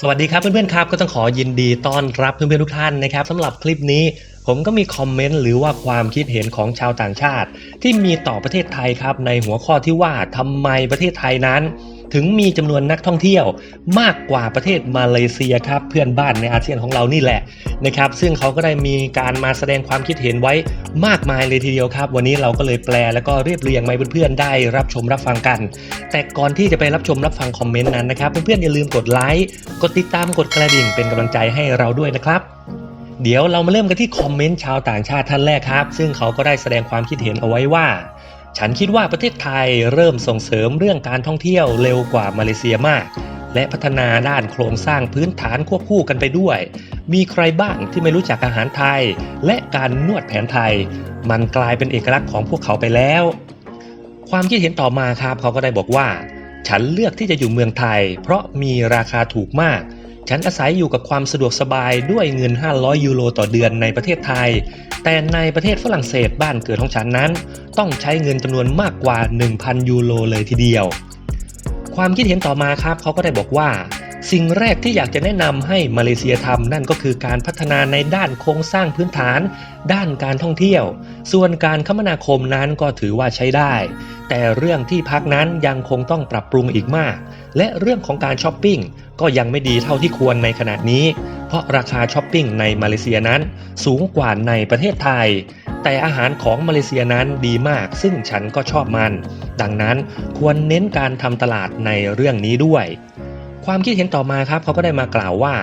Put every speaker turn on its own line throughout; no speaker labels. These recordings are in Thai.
สวัสดีครับเพื่อนๆครับก็ต้องขอยินดีต้อนรับเพื่อนๆทุกท่านนะครับสำหรับคลิปนี้ผมก็มีคอมเมนต์หรือว่าความคิดเห็นของชาวต่างชาติ ที่มีต่อประเทศไทยครับในหัวข้อที่ว่าทำไมประเทศไทยนั้น ถึงมีจำนวนนักท่องเที่ยวมากกว่าประเทศมาเลเซียครับเพื่อนบ้านในอาเซียนของเรานี่แหละนะครับซึ่งเขาก็ได้มีการมาแสดงความคิดเห็นไว้มากมายเลยทีเดียวครับ วันนี้เราก็เลยแปลแล้วก็เรียบเรียงมาให้เพื่อนๆได้รับชมรับฟังกัน แต่ก่อนที่จะไปรับชมรับฟังคอมเมนต์นั้นนะครับเพื่อนๆอย่าลืมกดไลค์กดติดตามกดกระดิ่งเป็นกำลังใจให้เราด้วยนะครับเดี๋ยวเรามาเริ่มกันที่คอมเมนต์ชาวต่างชาติท่านแรกครับ ซึ่งเขาก็ได้แสดงความคิดเห็นเอาไว้ว่า ฉันคิดว่าประเทศไทยเริ่มส่งเสริมเรื่องการท่องเที่ยวเร็วกว่ามาเลเซียมาก และพัฒนาด้านโครงสร้างพื้นฐานควบคู่กันไปด้วย มีใครบ้างที่ไม่รู้จักอาหารไทย และการนวดแผนไทย มันกลายเป็นเอกลักษณ์ของพวกเขาไปแล้ว ความคิดเห็นต่อมาครับเขาก็ได้บอกว่า ฉันเลือกที่จะอยู่เมืองไทย เพราะมีราคาถูกมาก ฉันอาศัยอยู่กับความสะดวกสบายด้วยเงิน 500 ยูโรต่อเดือนในประเทศไทย แต่ในประเทศฝรั่งเศสบ้านเกิดของฉันนั้น ต้องใช้เงินจำนวนมากกว่า 1,000 ยูโรเลยทีเดียว ความคิดเห็นต่อมาครับเขาก็ได้บอกว่า สิ่งแรกที่อยากจะแนะนำให้มาเลเซียทำนั่นก็คือการพัฒนาในด้านโครงสร้างพื้นฐาน ด้านการท่องเที่ยว ส่วนการคมนาคมนั้นก็ถือว่าใช้ได้ แต่เรื่องที่พักนั้นยังคงต้องปรับปรุงอีกมาก และเรื่องของการช้อปปิ้งก็ยังไม่ดีเท่าที่ควรในขณะนี้ เพราะราคาช้อปปิ้งในมาเลเซียนั้น สูงกว่าในประเทศไทย แต่อาหารของมาเลเซียนั้นดีมาก ซึ่งฉันก็ชอบมัน ดังนั้นควรเน้นการทำตลาดในเรื่องนี้ด้วย ความคิดเห็นต่อมาครับเขาก็ได้มากล่าวว่า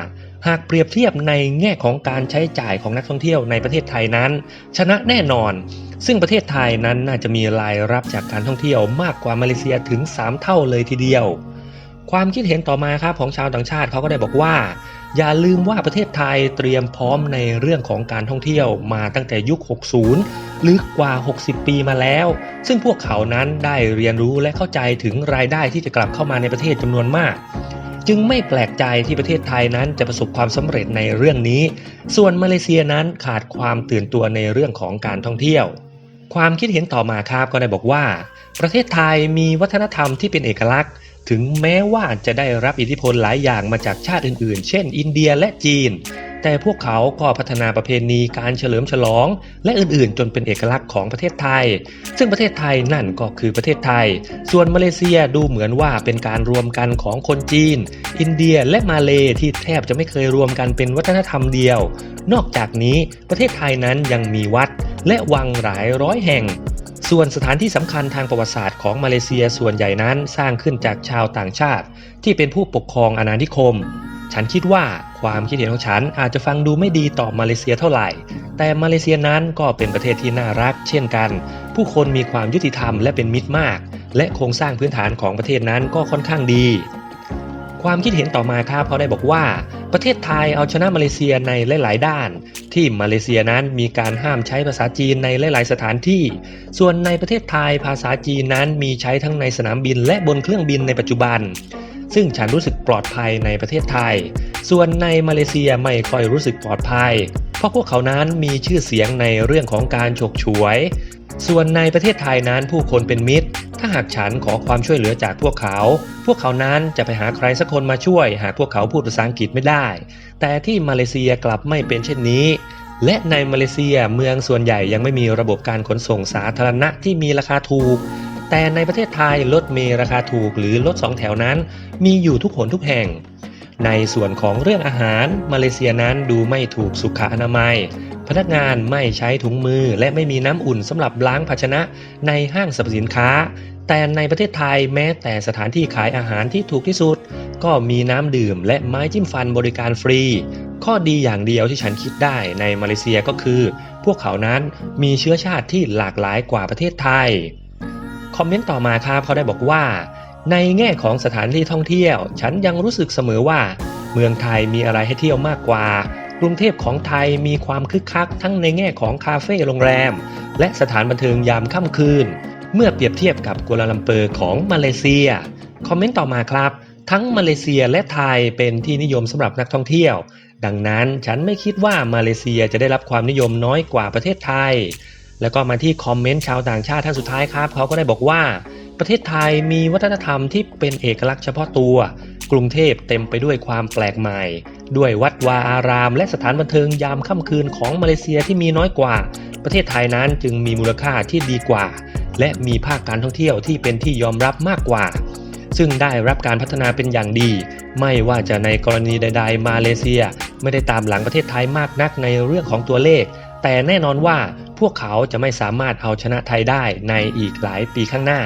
หากเปรียบเทียบในแง่ของการใช้จ่ายของนักท่องเที่ยวในประเทศไทยนั้น ชนะแน่นอน ซึ่งประเทศไทยนั้นน่าจะมีรายรับจากการท่องเที่ยวมากกว่ามาเลเซียถึง 3 เท่าเลยทีเดียว ความคิดเห็นต่อมาครับของชาวต่างชาติเขาก็ได้บอกว่า อย่าลืมว่าประเทศไทยเตรียมพร้อมในเรื่องของการท่องเที่ยวมาตั้งแต่ยุค 60 หรือกว่า 60 ปีมาแล้ว ซึ่งพวกเขานั้นได้เรียนรู้และเข้าใจถึงรายได้ที่จะกลับเข้ามาในประเทศจำนวนมาก จึงไม่แปลกใจที่ประเทศไทยนั้นจะประสบความสำเร็จในเรื่องนี้ ส่วนมาเลเซียนั้นขาดความตื่นตัวในเรื่องของการท่องเที่ยว ความคิดเห็นต่อมาครับก็ได้บอกว่า ประเทศไทยมีวัฒนธรรมที่เป็นเอกลักษณ์ ถึงแม้ว่าจะได้รับอิทธิพลหลายอย่างมาจากชาติอื่นๆ เช่น อินเดียและจีน แต่พวกเขาก็พัฒนาประเพณีการเฉลิมฉลอง และอื่นๆ จนเป็นเอกลักษณ์ของประเทศไทย ซึ่งประเทศไทยนั่นก็คือประเทศไทย ส่วนมาเลเซียดูเหมือนว่าเป็นการรวมกันของคนจีน อินเดียและมาเลที่แทบจะไม่เคยรวมกันเป็นวัฒนธรรมเดียว นอกจากนี้ประเทศไทยนั้นยังมีวัด และวังหลายร้อยแห่งส่วนสถานที่สำคัญทางประวัติศาสตร์ของมาเลเซียส่วนใหญ่นั้นสร้างขึ้นจากชาวต่างชาติ ที่เป็นผู้ปกครองอาณานิคม ฉันคิดว่าความคิดเห็นของฉันอาจจะฟังดูไม่ดีต่อมาเลเซียเท่าไหร่ แต่มาเลเซียนั้นก็เป็นประเทศที่น่ารัก เช่นกัน ผู้คนมีความยุติธรรมและเป็นมิตรมาก และโครงสร้างพื้นฐานของประเทศนั้นก็ค่อนข้างดี ความคิดเห็นต่อมาครับเขาได้บอกว่า ประเทศไทยเอาชนะมาเลเซียในหลาย ๆ ด้าน ที่มาเลเซียนั้นมีการห้ามใช้ภาษาจีนในหลาย ๆ สถานที่ ส่วนในประเทศไทยภาษาจีนนั้นมีใช้ทั้งในสนามบินและบนเครื่องบินในปัจจุบัน ซึ่งฉันรู้สึกปลอดภัยในประเทศไทย ส่วนในมาเลเซียไม่ค่อยรู้สึกปลอดภัย เพราะพวกเขานั้นมีชื่อเสียงในเรื่องของการฉกฉวย ส่วนในประเทศไทยนั้นผู้คนเป็นมิตร ถ้าหากฉันขอความช่วยเหลือจากพวกเขา พวกเขานั้นจะไปหาใครสักคนมาช่วย หากพวกเขาพูดภาษาอังกฤษไม่ได้ แต่ที่มาเลเซียกลับไม่เป็นเช่นนี้และในมาเลเซียเมืองส่วนใหญ่ยังไม่มีระบบการขนส่งสาธารณะที่มีราคาถูก แต่ในประเทศไทยรถเมล์ราคาถูกหรือรถสองแถวนั้น มีอยู่ทุกหนทุกแห่ง ในส่วนของเรื่องอาหารมาเลเซียนั้นดูไม่ถูกสุขอนามัย พนักงานไม่ใช้ถุงมือและไม่มีน้ำอุ่นสำหรับล้างภาชนะในห้างสรรพสินค้า แต่ในประเทศไทยแม้แต่สถานที่ขายอาหารที่ถูกที่สุด ก็มีน้ำดื่มและไม้จิ้มฟันบริการฟรีข้อดีอย่างเดียวที่ฉันคิดได้ในมาเลเซียก็คือ พวกเขานั้นมีเชื้อชาติที่หลากหลายกว่าประเทศไทย คอมเมนต์ต่อมาครับเขาได้บอกว่า ในแง่ของสถานที่ท่องเที่ยว ฉันยังรู้สึกเสมอว่า เมืองไทยมีอะไรให้เที่ยวมากกว่า กรุงเทพของไทยมีความคึกคัก ทั้งในแง่ของคาเฟ่โรงแรม และสถานบันเทิงยามค่ำคืน เมื่อเปรียบเทียบกับกัวลาลัมเปอร์ของมาเลเซีย คอมเมนต์ต่อมาครับ ทั้งมาเลเซียและไทยเป็นที่นิยมสำหรับนักท่องเที่ยว ดังนั้นฉันไม่คิดว่ามาเลเซียจะได้รับความนิยมน้อยกว่าประเทศไทย แล้วก็มาที่คอมเมนต์ชาวต่างชาติท่านสุดท้ายครับเขาก็ได้บอกว่า ประเทศไทยมีวัฒนธรรมที่เป็นเอกลักษณ์เฉพาะตัว กรุงเทพเต็มไปด้วยความแปลกใหม่ ด้วยวัดวาอาราม และสถานบันเทิงยามค่ำคืนของมาเลเซียที่มีน้อยกว่า ประเทศไทยนั้นจึงมีมูลค่าที่ดีกว่า และมีภาคการท่องเที่ยวที่เป็นที่ยอมรับมากกว่า ซึ่งได้รับการพัฒนาเป็นอย่างดี ไม่ว่าจะในกรณีใด ๆ มาเลเซีย ไม่ได้ตามหลังประเทศไทยมากนักในเรื่องของตัวเลข แต่แน่นอนว่า พวกเขาจะไม่สามารถเอาชนะไทยได้ในอีกหลายปีข้างหน้า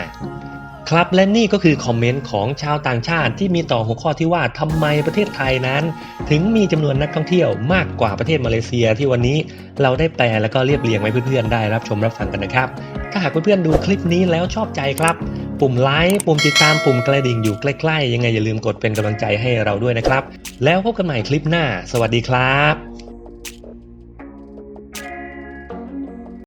ครับและนี่ก็คือคอมเมนต์ของชาวต่างชาติที่มีต่อหัวข้อที่ว่าทำไมประเทศไทยนั้น ถึงมีจำนวนนักท่องเที่ยวมากกว่าประเทศมาเลเซีย ที่วันนี้เราได้แปลแล้วก็เรียบเรียงไว้เพื่อนๆได้รับชมรับฟังกันนะครับ ถ้าหากเพื่อนๆดูคลิปนี้แล้วชอบใจครับ ปุ่มไลค์ปุ่มติดตามปุ่มกระดิ่งอยู่ใกล้ ๆ ยังไงอย่าลืมกดเป็นกำลังใจให้เราด้วยนะครับ แล้วพบกันใหม่คลิปหน้า สวัสดีครับ